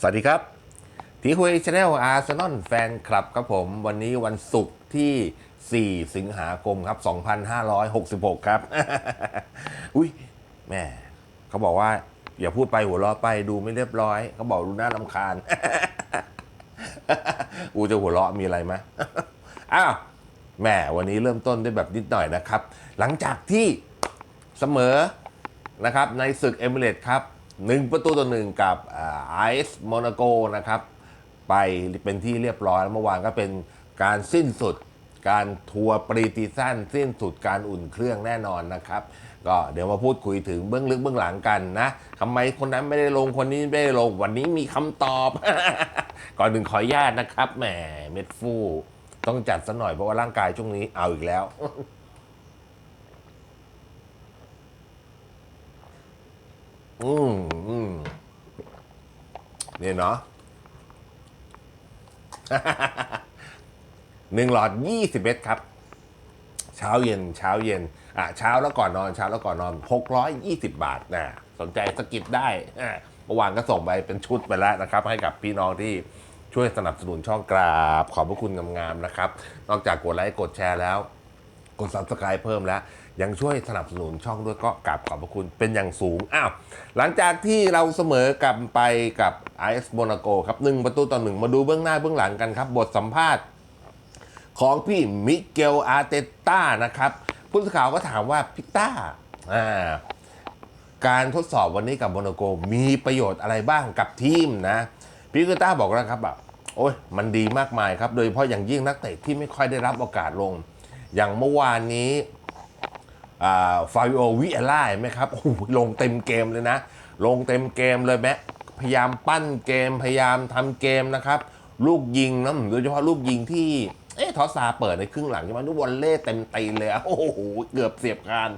สวัสดีครับทีคุยชาแนลอาร์เซนอลแฟนคลับครับผมวันนี้วันศุกร์ที่ 4 สิงหาคมครับ 2566 ครับ อุ้ยแม่เขาบอกว่า อย่าพูดไปหัวเราะไปดูไม่เรียบร้อย เขาบอกดูน่าลำคาญกูจะหัวเราะมีอะไรไหมอ้าวแม่วันนี้เริ่มต้นด้วยแบบนิดหน่อยนะครับ หลังจากที่เสมอนะครับในศึกเอมิเรตครับ หนึ่งประตูต่อหนึ่งกับไอซ์โมนาโกนะครับ ไปเป็นที่เรียบร้อยแล้วเมื่อวานก็เป็นการสิ้นสุด การทัวร์ปรีติสั้นสิ้นสุดการอุ่นเครื่องแน่นอนนะครับ ก็เดี๋ยวมาพูดคุยถึงเบื้องลึกเบื้องหลังกันนะทำไมคนนั้นไม่ได้ลงคนนี้ไม่ได้ลงวันนี้มีคำตอบ ก่อนหนึ่งขออนุญาตนะครับแหมเม็ดฟูต้องจัดซะหน่อยเพราะว่าร่างกายช่วงนี้เอาอีกแล้ว อืมอืมนี่เนาะหนึ่งหลอดยี่สิบเมตรครับ เช้าเย็นเช้าเย็น อะเช้าแล้วก่อนนอนเช้าแล้วก่อนนอนหกร้อยยี่สิบบาทนะสนใจสกิดได้เมื่อวานก็ส่งไปเป็นชุดไปแล้วนะครับ ให้กับพี่น้องที่ช่วยสนับสนุนช่องกราบ ขอบพระคุณงามๆนะครับ นอกจากกดไลค์กดแชร์แล้ว กด subscribe เพิ่มแล้ว ยังช่วยสนับสนุนช่องด้วยก็กราบขอบพระคุณเป็นอย่างสูง อ้าว หลังจากที่เราเสมอกับไปกับไอซ์โมนาโกครับหนึ่งประตูต่อหนึ่งมาดูเบื้องหน้าเบื้องหลังกันครับ บทสัมภาษณ์ของพี่มิเกลอาร์เตต้านะครับผู้สื่อข่าวก็ถามว่าพี่ต้าอ่าการทดสอบวันนี้กับโมนาโกมีประโยชน์อะไรบ้างกับทีมนะพี่เกต้าบอกแล้วครับแบบโอ้ยมันดีมากมายครับ โดยเฉพาะอย่างยิ่งนักเตะที่ไม่ค่อยได้รับโอกาสลง อย่างเมื่อวานนี้ ฟาบิโอวิเอล่าเห็นไหมครับโอ้โหลงเต็มเกมเลยนะ ลงเต็มเกมเลยแม้พยายามปั้นเกมพยายามทำเกมนะครับ ลูกยิงนะโดยเฉพาะลูกยิงที่เอ๊ะทอสซาเปิดในครึ่งหลังใช่ไหมลูกวอลเล่เต็มตีเลยโอ้โหเกือบเสียบคาน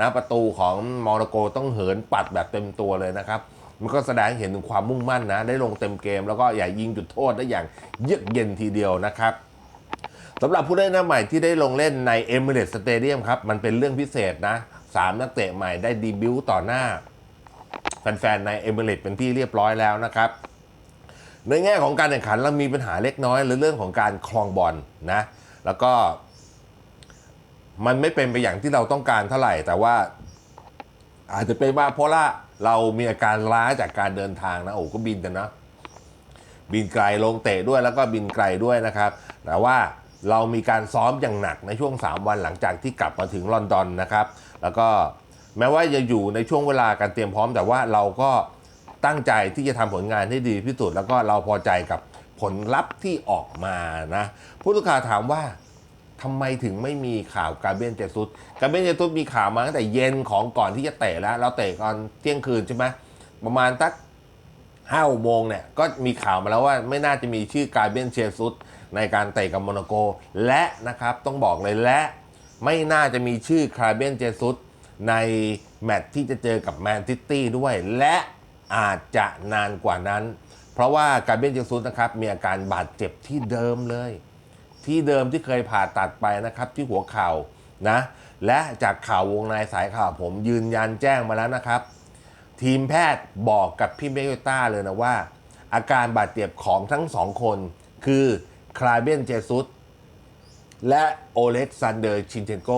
นะประตูของมอร์โกต้องเหินปัดแบบเต็มตัวเลยนะครับมันก็แสดงเห็นถึงความมุ่งมั่นนะ ได้ลงเต็มเกม แล้วก็อย่ายิงจุดโทษได้อย่างเยือกเย็นทีเดียวนะครับ สำหรับผู้เล่นหน้าใหม่ที่ได้ลงเล่นใน e m i r a t e s Stadium ครับ มันเป็นเรื่องพิเศษนะสามนักเตะใหม่ได้ดีบิวต์ต่อหน้า แฟนๆ ใน e m i r a t e s เป็นที่เรียบร้อยแล้วนะครับ ในแง่ของการแข่งขันเรามีปัญหาเล็กน้อยหรือเรื่องของการคลองบอลนะ แล้วก็มันไม่เป็นไปอย่างที่เราต้องการเท่าไหร่ แต่ว่าอาจจะเป็นว่าเพราะว่าเรามีอาการล้าจากการเดินทางนะโอ้ก็บินกันนะบินไกลลงเตะด้วยแล้วก็บินไกลด้วยนะครับ แต่ว่า เรามีการซ้อมอย่างหนักในช่วง 3 วันหลังจากที่กลับมาถึงลอนดอนนะครับ แล้วก็แม้ว่าจะอยู่ในช่วงเวลาการเตรียมพร้อมแต่ว่าเราก็ตั้งใจที่จะทำผลงานให้ดีที่สุดแล้วก็เราพอใจกับผลลัพธ์ที่ออกมานะผู้สื่อข่าวถามว่าทำไมถึงไม่มีข่าวการเบนเจซุสการเบนเจซุสมีข่าวมาตั้งแต่เย็นของก่อนที่จะเตะแล้ว เราเตะตอนเที่ยงคืนใช่ไหมประมาณสักห้าโมงเนี่ยก็มีข่าวมาแล้วว่าไม่น่าจะมีชื่อการเบนเชซุส ในการเตะกับโมนาโก และนะครับต้องบอกเลยและไม่น่าจะมีชื่อคาร์เบนเจซุสในแมตช์ที่จะเจอกับแมนซิตี้ด้วย และอาจจะนานกว่านั้น เพราะว่าการเบนเจซุสนะครับมีอาการบาดเจ็บที่เดิมเลย ที่เดิมที่เคยผ่าตัดไปนะครับที่หัวเข่านะ และจากข่าววงในสายข่าวผมยืนยันแจ้งมาแล้วนะครับ ทีมแพทย์บอกกับพี่เมโยต้าเลยนะว่า อาการบาดเจ็บของทั้งสองคนคือ คลายเบนเจซุสและโอเล็กซานเดอร์ชินเชนโก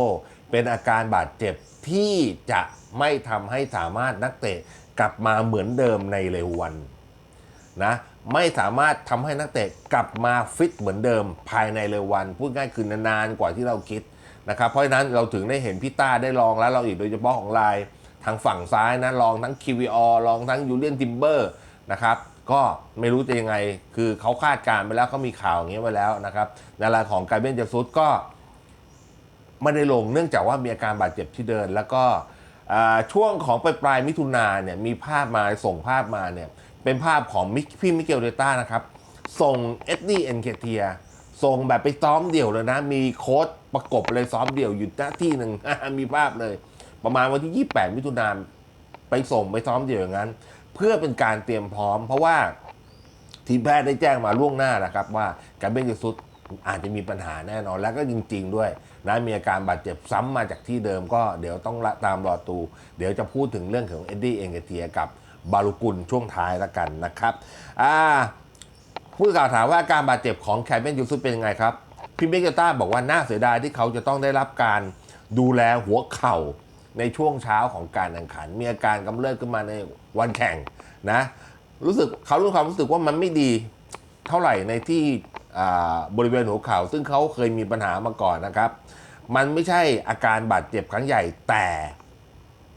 เป็นอาการบาดเจ็บที่จะไม่ทำให้สามารถนักเตะกลับมาเหมือนเดิมในเร็ววันนะไม่สามารถทำให้นักเตะกลับมาฟิตเหมือนเดิมภายในเร็ววัน พูดง่ายคือนานๆกว่าที่เราคิดนะครับเพราะฉะนั้นเราถึงได้เห็นพี่ต้าได้ลองแล้วเราอีกโดยเฉพาะของลายทางฝั่งซ้ายนะลองทั้ง QVR ลองทั้งยูเลียนทิมเบอร์นะครับ ก็ไม่รู้จะยังไง คือเขาคาดการณ์ไปแล้วเขามีข่าวอย่างเงี้ยไว้แล้วนะครับในรายของกาเบนเจซุสก็ไม่ได้ลงเนื่องจากว่ามีอาการบาดเจ็บที่เดิน แล้วก็ช่วงของปลายปลายมิถุนาเนี่ยมีภาพมาส่งภาพมาเนี่ยเป็นภาพของมิพี่มิเกลเดต้านะครับ ส่งเอ็ดดี้เอ็นเคเทียส่งแบบไปซ้อมเดี่ยวเลยนะ มีโค้ดประกบเลยซ้อมเดี่ยวอยู่หน้าที่หนึ่งมีภาพเลย ประมาณวันที่ 28 มิถุนายนไปส่งไปซ้อมเดี่ยวอย่างนั้น เพื่อเป็นการเตรียมพร้อม เพราะว่าทีมแพทย์ได้แจ้งมาล่วงหน้านะครับ ว่าการเบนเจซุสอาจจะมีปัญหาแน่นอน แล้วก็จริง ๆ ด้วยนะมีอาการบาดเจ็บซ้ำมาจากที่เดิมก็เดี๋ยวต้องตามรอตู เดี๋ยวจะพูดถึงเรื่องของเอ็ดดี้เองเกเทียกับบาลูกุลช่วงท้ายล้วกันนะครับอ่าผู้สื่อข่าวถามว่าอาการบาดเจ็บของแคมเบนยูซุเป็นยังไงครับพี่เบกเกต้าบอกว่าน่าเสียดายที่เขาจะต้องได้รับการดูแลหัวเข่า ในช่วงเช้าของการแข่งขัน มีอาการกำเริบขึ้นมาในวันแข่งนะรู้สึกเขารู้ความรู้สึกว่ามันไม่ดีเท่าไหร่ในที่บริเวณหัวเข่าซึ่งเขาเคยมีปัญหามาก่อนนะครับ มันไม่ใช่อาการบาดเจ็บครั้งใหญ่แต่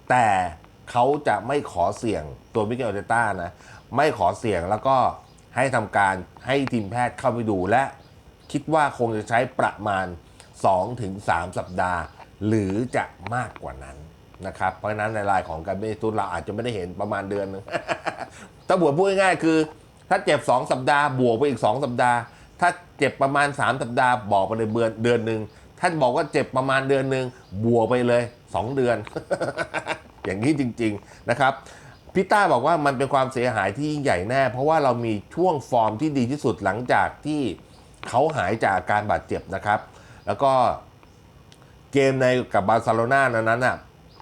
แต่เขาจะไม่ขอเสี่ยงตัวมิเกลเตต้านะ ไม่ขอเสี่ยงแล้วก็ให้ทำการให้ทีมแพทย์เข้าไปดูและคิดว่าคงจะใช้ประมาณ 2-3 สัปดาห์ หรือจะมากกว่านั้น นะครับเพราะฉะนั้นในรายของการเบนตุนเราอาจจะไม่ได้เห็นประมาณเดือนหนึงถ้าบวกพูดง่ายๆคือ ถ้าเจ็บ 2 สัปดาห์บวกไปอีก 2 สัปดาห์ ถ้าเจ็บประมาณ 3 สัปดาห์บอกไปเลยเดือนเดือนหนึ่งท่านบอกว่าเจ็บประมาณเดือนหนึ่งบวกไปเลย 2 เดือน อย่างนี้จริง ๆนะครับพี่ต้าบอกว่ามันเป็นความเสียหายที่ยิ่งใหญ่แน่ เพราะว่าเรามีช่วงฟอร์มที่ดีที่สุดหลังจากที่เขาหายจากอาการบาดเจ็บนะครับ แล้วก็เกมในกับบาร์เซโลนานั้นน่ะ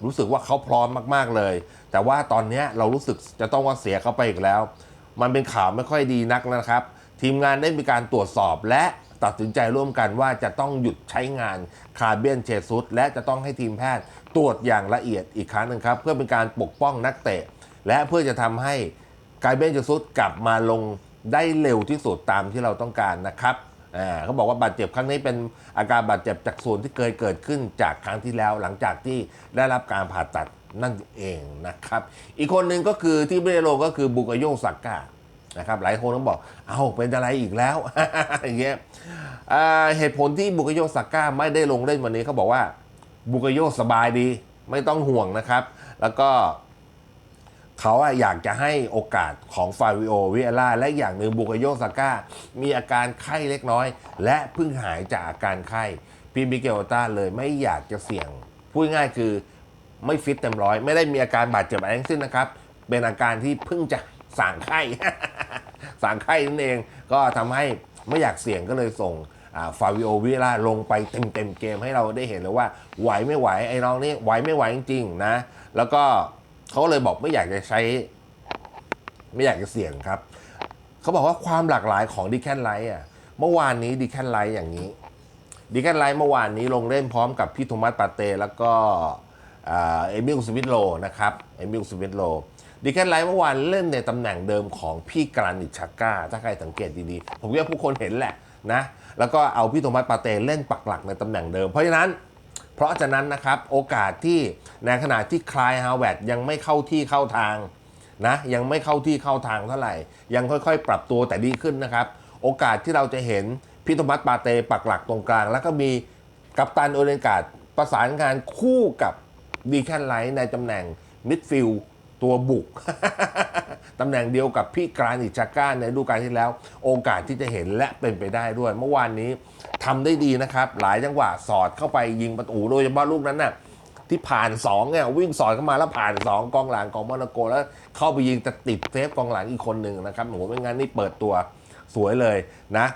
รู้สึกว่าเขาพร้อมมากๆเลย แต่ว่าตอนนี้เรารู้สึกจะต้องว่าเสียเขาไปอีกแล้ว มันเป็นข่าวไม่ค่อยดีนักนะครับ ทีมงานได้มีการตรวจสอบและตัดสินใจร่วมกันว่าจะต้องหยุดใช้งานคาร์เบียนเชซุสและจะต้องให้ทีมแพทย์ตรวจอย่างละเอียดอีกครั้งหนึ่งครับ เพื่อเป็นการปกป้องนักเตะ และเพื่อจะทำให้คาร์เบียนเชซุสกลับมาลงได้เร็วที่สุดตามที่เราต้องการนะครับ อ่าเขาบอกว่าบาดเจ็บครั้งนี้เป็นอาการบาดเจ็บจากส่วนที่เคยเกิดขึ้นจากครั้งที่แล้ว หลังจากที่ได้รับการผ่าตัดนั่นเองนะครับ อีกคนหนึ่งก็คือที่ไม่ได้ลงก็คือบุกโยซาก้านะครับหลายคนต้องบอก เอาเป็นอะไรอีกแล้วอย่างเงี้ยเหตุผลที่บุกโยซาก้าไม่ได้ลงเล่นวันนี้เขาบอกว่า บุกโยสบายดี ไม่ต้องห่วงนะครับ แล้วก็ เขาอะอยากจะให้โอกาสของฟาวิโอวิเอล่าและอย่างหนึ่งบุกโยซาก้า มีอาการไข้เล็กน้อย และเพิ่งหายจากอาการไข้พี่มิเกลต้าเลยไม่อยากจะเสี่ยง พูดง่ายคือไม่ฟิตเต็มร้อย ไม่ได้มีอาการบาดเจ็บอะไรทั้งสิ้นนะครับ เป็นอาการที่เพิ่งจะสั่งไข้สั่งไข้นั่นเอง ก็ทำให้ไม่อยากเสี่ยงก็เลยส่งฟาวิโอวิล่าลงไปเต็มเต็มเกมให้เราได้เห็นเลยว่าไหวไม่ไหวไอ้น้องนี่ไหวไม่ไหวจริงๆนะ แล้วก็ เขาเลยบอกไม่อยากจะใช้ ไม่อยากจะเสี่ยงครับ เขาบอกว่าความหลากหลายของดิแคนไลท์อะเมื่อวานนี้ดิแคนไลท์อย่างนี้ดิแคนไลท์เมื่อวานนี้ลงเล่นพร้อมกับพี่โทมัสปาเต้แล้วก็อ่าเอมิลสวิตโลนะครับเอมิลสวิตโลดิแคนไลท์เมื่อวานเล่นในตำแหน่งเดิมของพี่กรานิชชักก้า ถ้าใครสังเกตดีๆ ผมว่าผู้คนเห็นแหละนะ แล้วก็เอาพี่โทมัสปาเต้เล่นปักหลักในตำแหน่งเดิม เพราะฉะนั้น เพราะฉะนั้นนะครับโอกาสที่ในขณะที่คลายฮาวเวิร์ดยังไม่เข้าที่เข้าทางนะยังไม่เข้าที่เข้าทางเท่าไหร่ ยังค่อยๆ ปรับตัวแต่ดีขึ้นนะครับ โอกาสที่เราจะเห็นพิทมัสปาเตปักหลักตรงกลาง แล้วก็มีกัปตันโอเลนกาดประสานงานคู่กับดีแคนไลท์ในตำแหน่งมิดฟิลด์ ตัวบุก ตำแหน่งเดียวกับพี่กรานิชาก้าในฤดูกาลที่แล้ว โอกาสที่จะเห็นและเป็นไปได้ด้วย เมื่อวานนี้ทำได้ดีนะครับ หลายจังหวะสอดเข้าไปยิงประตูโดยเฉพาะลูกนั้นน่ะที่ผ่าน2เนี่ยวิ่งสอดเข้ามาแล้วผ่าน 2 กองหลังของโมนาโก แล้วเข้าไปยิงแต่ติดเซฟกองหลังอีกคนหนึ่งนะครับโหไม่งั้นนี่เปิดตัวสวยเลยนะ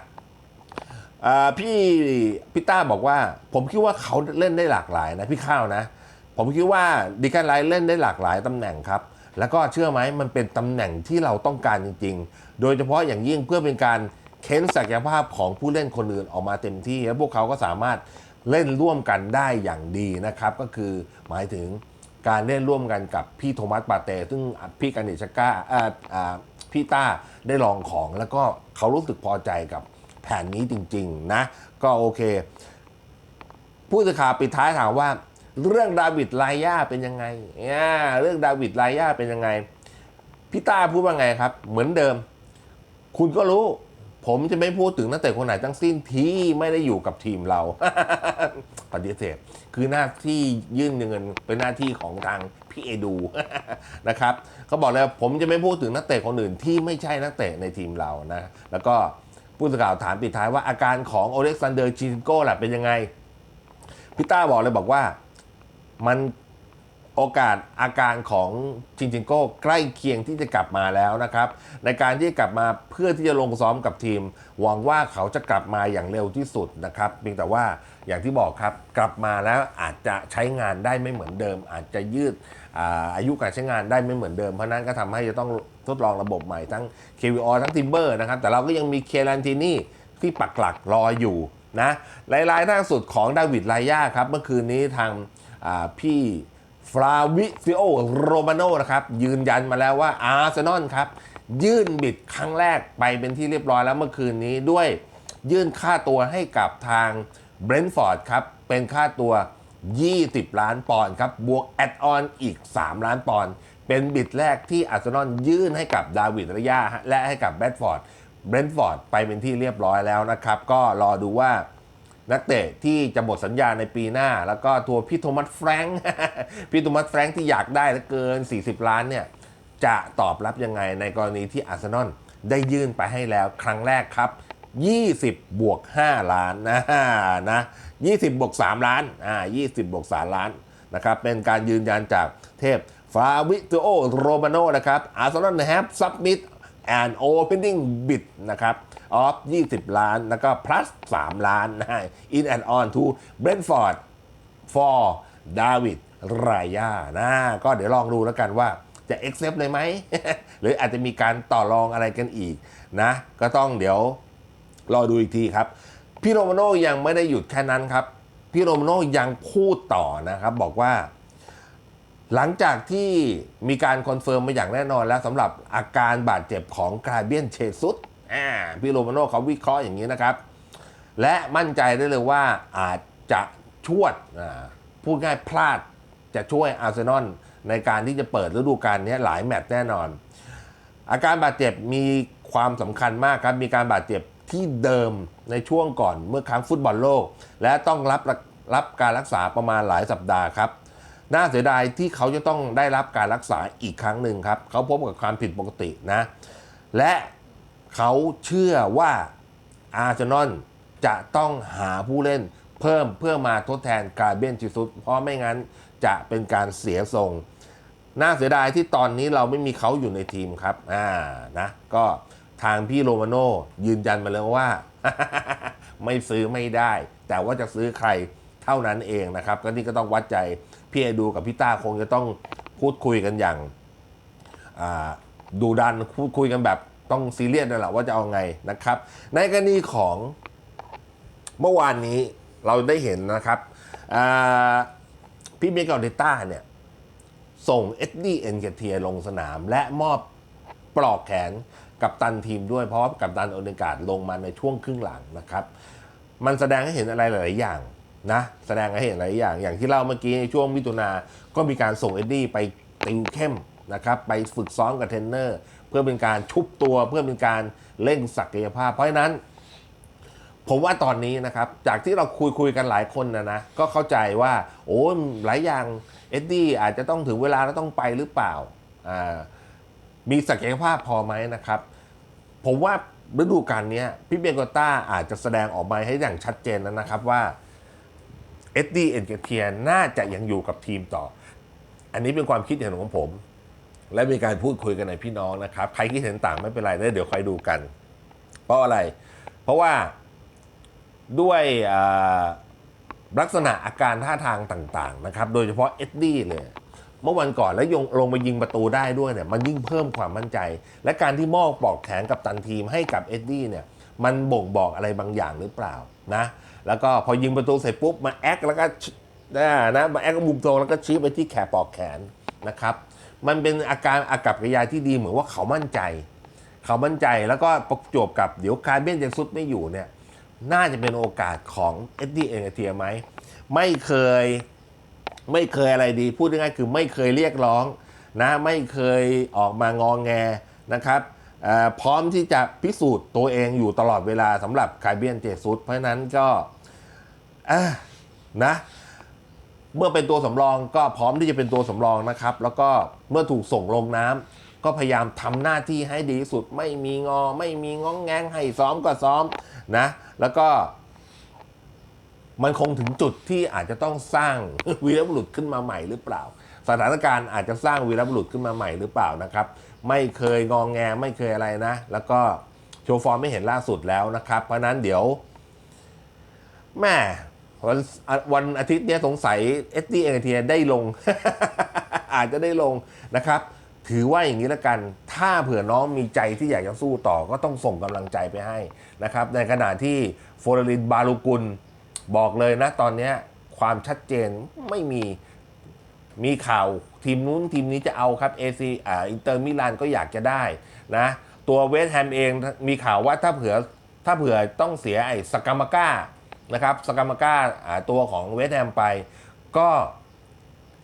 พี่พี่ต้าบอกว่า ผมคิดว่าเขาเล่นได้หลากหลายนะพี่ข้าวนะ ผมคิดว่าดิแคนไลท์เล่นได้หลากหลายตำแหน่งครับ แล้วก็เชื่อไหมมันเป็นตำแหน่งที่เราต้องการจริง ๆ โดยเฉพาะอย่างยิ่งเพื่อเป็นการเค้นศักยภาพของผู้เล่นคนอื่นออกมาเต็มที่ แล้วพวกเขาก็สามารถเล่นร่วมกันได้อย่างดีนะครับ ก็คือหมายถึงการเล่นร่วมกันกับพี่โทมัสปาเต้ ซึ่งพี่กานิชก้าพี่ต้าได้ลองของแล้วก็เขารู้สึกพอใจกับแผนนี้จริง ๆ นะ ก็โอเค ผู้สื่อข่าวปิดท้ายถามว่า เรื่องดาวิดไลยาเป็นยังไงเนี่ยเรื่องดาวิดไลยาเป็นยังไงพี่ต้าพูดว่าไงครับ เหมือนเดิม คุณก็รู้ ผมจะไม่พูดถึงนักเตะคนไหนทั้งสิ้นที่ไม่ได้อยู่กับทีมเรา ปฏิเสธคือหน้าที่ยื่นเงินเป็นหน้าที่ของทางพี่เอดูนะครับเขาบอกเลยว่าผมจะไม่พูดถึงนักเตะคนอื่นที่ไม่ใช่นักเตะในทีมเรานะ แล้วก็ผู้สื่อข่าวถามปิดท้ายว่าอาการของโอเล็กซานเดอร์ชินโก้ล่ะเป็นยังไงพี่ต้าบอกเลยบอกว่า มันโอกาสอาการของจินจิงโก้ใกล้เคียงที่จะกลับมาแล้วนะครับ ในการที่จะกลับมาเพื่อที่จะลงซ้อมกับทีม หวังว่าเขาจะกลับมาอย่างเร็วที่สุดนะครับเพียงแต่ว่าอย่างที่บอกครับกลับมาแล้วอาจจะใช้งานได้ไม่เหมือนเดิม อาจจะยืดอายุการใช้งานได้ไม่เหมือนเดิม เพราะนั้นก็ทำให้จะต้องทดลองระบบใหม่ทั้ง KVO ทั้งทิมเบอร์นะครับแต่เราก็ยังมีเคลันตินี่ที่ปักหลักรออยู่นะรายล่าสุดของดาวิดไลย่าครับเมื่อคืนนี้ทาง พี่ฟราวิฟิโอโรมาโนนะครับ ยืนยันมาแล้วว่าอาร์เซนอลครับ ยื่นบิดครั้งแรกไปเป็นที่เรียบร้อยแล้วเมื่อคืนนี้ด้วยยื่นค่าตัวให้กับทางเบรนท์ฟอร์ดครับ เป็นค่าตัว 20 ล้านปอนด์ครับ บวกแอดออนอีก 3 ล้านปอนด์เป็นบิดแรกที่อาร์เซนอลยื่นให้กับดาวิดระยาและให้กับแบดฟอร์ดเบรนท์ฟอร์ดไปเป็นที่เรียบร้อยแล้วนะครับ ก็รอดูว่า นักเตะที่จะหมดสัญญาในปีหน้า แล้วก็ตัวพี่โทมัสแฟรงค์พี่โทมัสแฟรงค์ที่อยากได้เหลือเกิน 40 ล้านเนี่ยจะตอบรับยังไงในกรณีที่อาร์เซนอลได้ยื่นไปให้แล้วครั้งแรกครับ 20 บวก 5 ล้านนะนะ20 บวก 3 ล้านอ่า20 บวก 3 ล้านนะครับเป็นการยืนยันจากเทพฟาวิโตโอโรมาโนนะครับอาร์เซนอล have submit an opening bid นะครับ of 20 ล้าน แล้วก็ plus 3 ล้านนะ in and on to Brentford for David Raya นะ ก็เดี๋ยวลองดูแล้วกันว่าจะ accept เลยไหม หรืออาจจะมีการต่อรองอะไรกันอีกนะ ก็ต้องเดี๋ยวรอดูอีกทีครับ พี่โรมาโนยังไม่ได้หยุดแค่นั้นครับ พี่โรมาโนยังพูดต่อนะครับบอกว่า หลังจากที่มีการคอนเฟิร์มมาอย่างแน่นอนแล้วสำหรับอาการบาดเจ็บของกราเบียนเชซุสอ่าพี่โรมาโน่เขาวิเคราะห์อย่างนี้นะครับ และมั่นใจได้เลยว่าอาจจะช่วยพูดง่ายพลาดจะช่วยอาร์เซนอลในการที่จะเปิดฤดูกาลนี้หลายแมตช์แน่นอน อาการบาดเจ็บมีความสำคัญมากครับ มีการบาดเจ็บที่เดิมในช่วงก่อนเมื่อครั้งฟุตบอลโลก และต้องรับรับการรักษาประมาณหลายสัปดาห์ครับ น่าเสียดายที่เขาจะต้องได้รับการรักษาอีกครั้งหนึ่งครับ เขาพบกับความผิดปกตินะ และเขาเชื่อว่าอาร์เซนอลจะต้องหาผู้เล่นเพิ่มเพื่อมาทดแทนกาเบียนจิซุสเพราะไม่งั้นจะเป็นการเสียทรง น่าเสียดายที่ตอนนี้เราไม่มีเขาอยู่ในทีมครับอ่านะก็ทางพี่โรมาโน่ยืนยันมาเลยว่า ไม่ซื้อไม่ได้ แต่ว่าจะซื้อใครเท่านั้นเองนะครับ ก็นี่ก็ต้องวัดใจ พี่ไอดูกับพี่ต้าคงจะต้องพูดคุยกันอย่างดูดันพูดคุยกันแบบต้องซีเรียสเลยแหละว่าจะเอาไงนะครับ ในกรณีของเมื่อวานนี้เราได้เห็นนะครับพี่เมกาเดต้าเนี่ยส่งเอ็ดดี้เอ็นเกเทียลงสนาม และมอบปลอกแขนกับตันทีมด้วยเพราะกับตันโอเนกาดลงมาในช่วงครึ่งหลังนะครับ มันแสดงให้เห็นอะไรหลาย ๆ อย่าง นะแสดงให้เห็นหลายอย่าง อย่างที่เล่าเมื่อกี้ในช่วงมิถุนาก็มีการส่งเอ็ดดี้ไปติวเข้มนะครับไปฝึกซ้อมกับเทรนเนอร์ เพื่อเป็นการชุบตัวเพื่อเป็นการเร่งศักยภาพ เพราะฉะนั้น ผมว่าตอนนี้นะครับ จากที่เราคุยคุยกันหลายคนนะนะก็เข้าใจว่า โอ้หลายอย่างเอ็ดดี้อาจจะต้องถึงเวลาแล้วต้องไปหรือเปล่าอ่ามีศักยภาพพอไหมนะครับ ผมว่าฤดูกาลนี้พี่เบโกต้าอาจจะแสดงออกมาให้อย่างชัดเจนแล้วนะครับว่า เอ็ดดี้เอ็นเกเทียน่าจะยังอยู่กับทีมต่อ อันนี้เป็นความคิดเห็นของผม และมีการพูดคุยกันในพี่น้องนะครับ ใครคิดเห็นต่างไม่เป็นไรเดี๋ยวคอยดูกัน เพราะอะไร เพราะว่าด้วยลักษณะอาการท่าทางต่างๆนะครับ โดยเฉพาะเอ็ดดี้เลยเมื่อวันก่อนแล้วยงลงมายิงประตูได้ด้วยเนี่ยมันยิ่งเพิ่มความมั่นใจ และการที่มอบปอกแขนกับตันทีมให้กับเอ็ดดี้เนี่ยมันบ่งบอกอะไรบางอย่างหรือเปล่านะ แล้วก็พอยิงประตูเสร็จปุ๊บมาแอคแล้วก็นะนะมาแอคกับมุมตรงแล้วก็ชี้ไปที่แขนปอกแขนนะครับมันเป็นอาการอากับกิริยาที่ดีเหมือนว่าเขามั่นใจ เขามั่นใจแล้วก็ประจบกับเดี๋ยวคาร์เบนเจสุดไม่อยู่เนี่ยน่าจะเป็นโอกาสของเอ็ดดี้เองเทียไหมไม่เคยไม่เคยอะไรดี พูดง่ายๆคือไม่เคยเรียกร้องนะไม่เคยออกมางองแงนะครับพร้อมที่จะพิสูจน์ตัวเองอยู่ตลอดเวลาสำหรับคาร์เบียนเจซุสเพราะนั้นก็ อะนะเมื่อเป็นตัวสำรองก็พร้อมที่จะเป็นตัวสำรองนะครับ แล้วก็เมื่อถูกส่งลงน้ำก็พยายามทำหน้าที่ให้ดีที่สุด ไม่มีงอ ไม่มีง้องแงงให้ซ้อมก็ซ้อมนะ แล้วก็ มันคงถึงจุดที่อาจจะต้องสร้างวีรบุรุษขึ้นมาใหม่หรือเปล่า สถานการณ์อาจจะสร้างวีรบุรุษขึ้นมาใหม่หรือเปล่านะครับ ไม่เคยงองแงไม่เคยอะไรนะ แล้วก็โชว์ฟอร์มไม่เห็นล่าสุดแล้วนะครับ เพราะนั้นเดี๋ยวแม่ วันวันอาทิตย์เนี้ยสงสัยเอสดีเอเทียได้ลง อาจจะได้ลงนะครับ ถือว่าอย่างนี้ละกัน ถ้าเผื่อน้องมีใจที่อยากจะสู้ต่อก็ต้องส่งกำลังใจไปให้นะครับ ในขณะที่โฟลรินบาลูกุลบอกเลยนะตอนนี้ความชัดเจนไม่มีมีข่าวทีมนู้นทีมนี้จะเอาครับเอซีอ่าอินเตอร์มิลานก็อยากจะได้นะตัวเวสต์แฮมเองมีข่าวว่าถ้าเผื่อถ้าเผื่อต้องเสียไอ้สกามาก้า นะครับสกามาก้าตัวของเวสแฮมไป ก็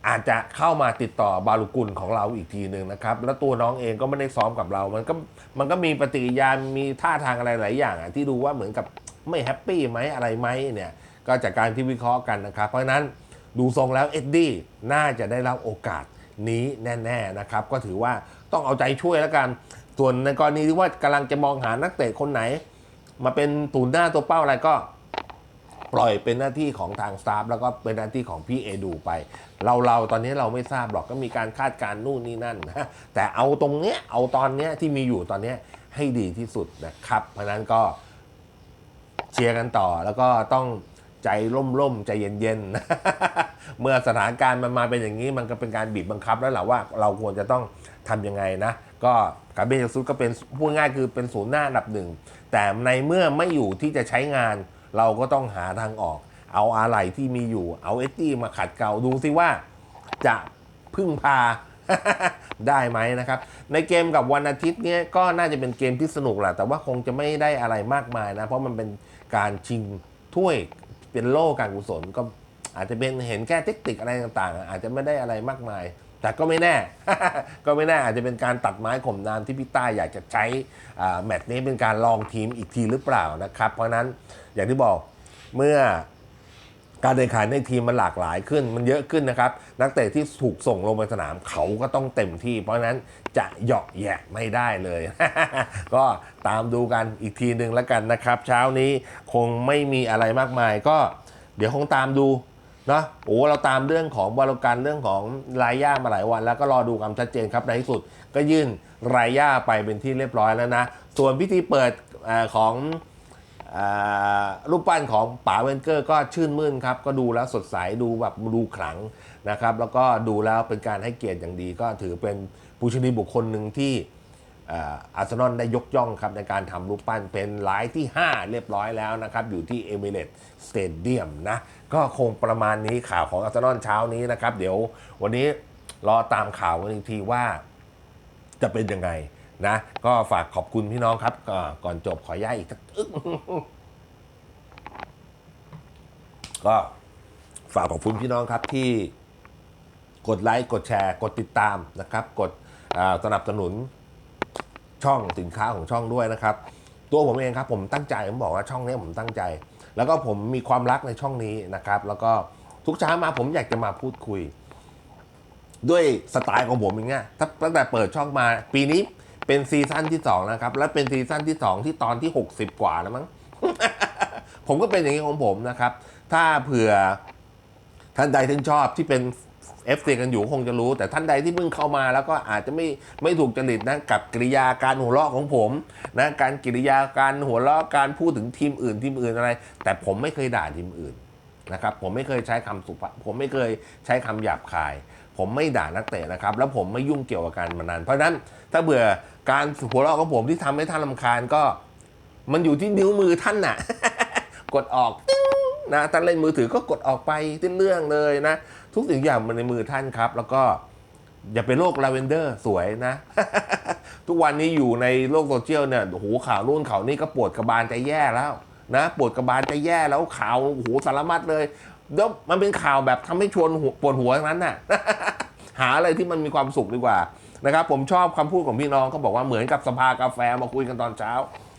อาจจะเข้ามาติดต่อบาลูกุลของเราอีกทีหนึ่งนะครับ แล้วตัวน้องเองก็ไม่ได้ซ้อมกับเรา มันก็มันก็มีปฏิกิริยามีท่าทางอะไรหลายอย่างอะที่ดูว่าเหมือนกับไม่แฮปปี้ไหมอะไรไหมเนี่ยก็จากการที่วิเคราะห์กันนะครับ เพราะนั้นดูทรงแล้วเอ็ดดี้น่าจะได้รับโอกาสนี้แน่ๆนะครับ ก็ถือว่าต้องเอาใจช่วยแล้วกัน ส่วนในกรณีที่ว่ากำลังจะมองหานักเตะคนไหน มาเป็นตูนหน้าตัวเป้าอะไรก็ ปล่อยเป็นหน้าที่ของทางสตาฟแล้วก็เป็นหน้าที่ของพี่เอดูไป เราเราตอนนี้เราไม่ทราบหรอกก็มีการคาดการณ์นู่นนี่นั่นนะแต่เอาตรงเนี้ยเอาตอนเนี้ยที่มีอยู่ตอนเนี้ยให้ดีที่สุดนะครับ เพราะนั้นก็เชียร์กันต่อแล้วก็ต้องใจร่มๆ ใจเย็นๆ เมื่อสถานการณ์มันมาเป็นอย่างนี้มันก็เป็นการบีบบังคับแล้วแหละว่าเราควรจะต้องทำยังไงนะ ก็กาเบรียลซุสก็เป็นพูดง่ายคือเป็นศูนย์หน้าอันดับหนึ่ง แต่ในเมื่อไม่อยู่ที่จะใช้งาน เราก็ต้องหาทางออก เอาอะไรที่มีอยู่ เอาเอสตี้มาขัดเกลาดูสิว่าจะพึ่งพาได้ไหมนะครับ ในเกมกับวันอาทิตย์เนี้ยก็น่าจะเป็นเกมที่สนุกแหละแต่ว่าคงจะไม่ได้อะไรมากมายนะ เพราะมันเป็นการชิงถ้วยเป็นโล่การกุศลก็อาจจะเป็นเห็นแค่เทคนิคอะไรต่างๆ อาจจะไม่ได้อะไรมากมาย แต่ก็ไม่แน่ ก็ไม่แน่อาจจะเป็นการตัดไม้ข่มน้ำที่พี่ต้าอยากจะใช้แมตช์นี้เป็นการลองทีมอีกทีหรือเปล่านะครับ เพราะนั้นอย่างที่บอกเมื่อการแข่งขันในทีมมันหลากหลายขึ้นมันเยอะขึ้นนะครับ นักเตะที่ถูกส่งลงไปสนามเขาก็ต้องเต็มที่ เพราะนั้นจะเหยาะแยะไม่ได้เลย ก็ตามดูกันอีกทีหนึ่งแล้วกันนะครับ เช้านี้คงไม่มีอะไรมากมายก็เดี๋ยวคงตามดู นาะโอ้เราตามเรื่องของบอลกันเรื่องของรายย่ามาหลายวัน แล้วก็รอดูความชัดเจนครับในที่สุด ก็ยื่นรายย่าไปเป็นที่เรียบร้อยแล้วนะ ส่วนพิธีเปิดอของรูปปั้นของป๋าเวนเกอร์ก็ชื่นมื่นครับ ก็ดูแล้วสดใสดูแบบดูขลังนะครับ แล้วก็ดูแล้วเป็นการให้เกียรติอย่างดีก็ถือเป็นผู้ชนีบุคคลหนึ่งที่ อาร์เซนอลได้ยกย่องครับในการทำรูปปั้นเป็นรายที่ 5 เรียบร้อยแล้วนะครับ อยู่ที่เอมิเรตสเตเดียมนะ ก็คงประมาณนี้ข่าวของอาร์เซนอลเช้านี้นะครับ เดี๋ยววันนี้รอตามข่าวกันอีกทีว่าจะเป็นยังไงนะ ก็ฝากขอบคุณพี่น้องครับ ก่อนจบขออนุญาอีกก็ฝากขอบคุณพี่น้องครับที่กดไลค์กดแชร์ กดติดตามนะครับ กดสนับสนุน ช่องสินค้าของช่องด้วยนะครับ ตัวผมเองครับผมตั้งใจผมบอกว่าช่องนี้ผมตั้งใจ แล้วก็ผมมีความรักในช่องนี้นะครับ แล้วก็ทุกเช้ามาผมอยากจะมาพูดคุย ด้วยสไตล์ของผมอย่างเงี้ยตั้งแต่เปิดช่องมา ปีนี้เป็นซีซั่นที่2แล้วครับ และเป็นซีซั่นที่ 2 ที่ตอนที่ 60 กว่าแล้วมั้งผมก็เป็นอย่างนี้ของผมนะครับ ถ้าเผื่อท่านใดที่ชอบที่เป็น FC กันอยู่คงจะรู้ แต่ท่านใดที่เพิ่งเข้ามาแล้วก็อาจจะไม่ไม่ถูกจริตนะกับกิริยาการหัวเราะของผมนะการกิริยาการหัวเราะการพูดถึงทีมอื่นทีมอื่นอะไร แต่ผมไม่เคยด่าทีมอื่นนะครับผมไม่เคยใช้คำสุภาพผมไม่เคยใช้คำหยาบคาย ผมไม่ด่านักเตะนะครับ แล้วผมไม่ยุ่งเกี่ยวกับการมานานเพราะฉะนั้นถ้าเบื่อการหัวเราะของผมที่ทำให้ท่านลำคาญก็มันอยู่ที่นิ้วมือท่านน่ะ กดออกนะท่านเล่นมือถือก็กดออกไปติ้นเรื่องเลยนะ ทุกสิ่งอย่างมันในมือท่านครับ แล้วก็อย่าเป็นโรคลาเวนเดอร์สวยนะ ทุกวันนี้อยู่ในโลกโซเชียลเนี่ยโอ้โหข่าวนู่นข่าวนี่ก็ปวดกระบาลใจแย่แล้วนะปวดกระบาลใจแย่แล้วข่าวโอ้โหสารพัดเลยแล้วมันเป็นข่าวแบบทำให้ชวนปวดหัวทั้งนั้นน่ะหาอะไรที่มันมีความสุขดีกว่านะครับผมชอบคำพูดของพี่น้องเขาบอกว่าเหมือนกับสภากาแฟมาคุยกันตอนเช้า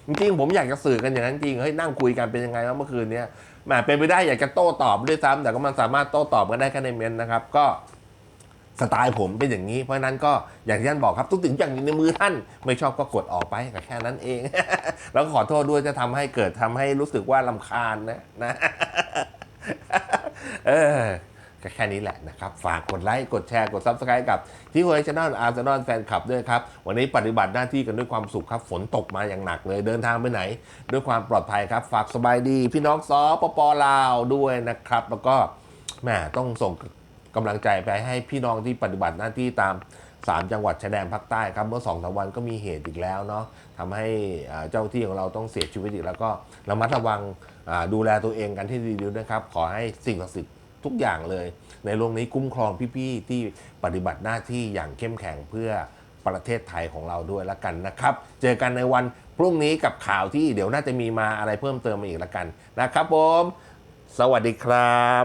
จริงๆผมอยากจะสื่อกันอย่างนั้นจริงเฮ้ยนั่งคุยกันเป็นยังไงวเมื่อคืนเนี้ย แหมเป็นไปได้อยากจะโต้ตอบด้วยซ้ำแต่ก็มันสามารถโต้ตอบกันได้แค่ในเมนนะครับ ก็สไตล์ผมเป็นอย่างนี้ เพราะฉะนั้นก็อย่างที่ท่านบอกครับทุกสิ่งอย่างในมือท่านไม่ชอบก็กดออกไปก็แค่นั้นเอง แล้วขอโทษด้วยจะทำให้เกิดทำให้รู้สึกว่าลำคาญนะนะเออ ก็แค่นี้แหละนะครับ ฝากกดไลค์ กดแชร์ กด Subscribe กับที่หัวช anel อาร์เซนอลแฟนคลับด้วยครับ วันนี้ปฏิบัติหน้าที่กันด้วยความสุขครับ ฝนตกมาอย่างหนักเลย เดินทางไปไหน ด้วยความปลอดภัยครับ ฝากสบายดี พี่น้องสปปลาวด้วยนะครับ แล้วก็แหมต้องส่งกำลังใจไปให้พี่น้องที่ปฏิบัติหน้าที่ตาม 3 จังหวัดชายแดนภาคใต้ครับ เมื่อ2อสวันก็มีเหตุอีกแล้วเนาะทำให้เจ้าที่ของเราต้องเสียชีวิตอีกแล้วก็ระมัดระวังดูแลตัวเองกันที่ดีๆนะครับ ขอให้สิ่งศักดิ์สิทธิ์ ทุกอย่างเลย ในโรงนี้คุ้มครองพี่ๆที่ปฏิบัติหน้าที่อย่างเข้มแข็งเพื่อประเทศไทยของเราด้วยละกันนะครับ เจอกันในวันพรุ่งนี้กับข่าวที่เดี๋ยวน่าจะมีมาอะไรเพิ่มเติมมาอีกละกันนะครับผม สวัสดีครับ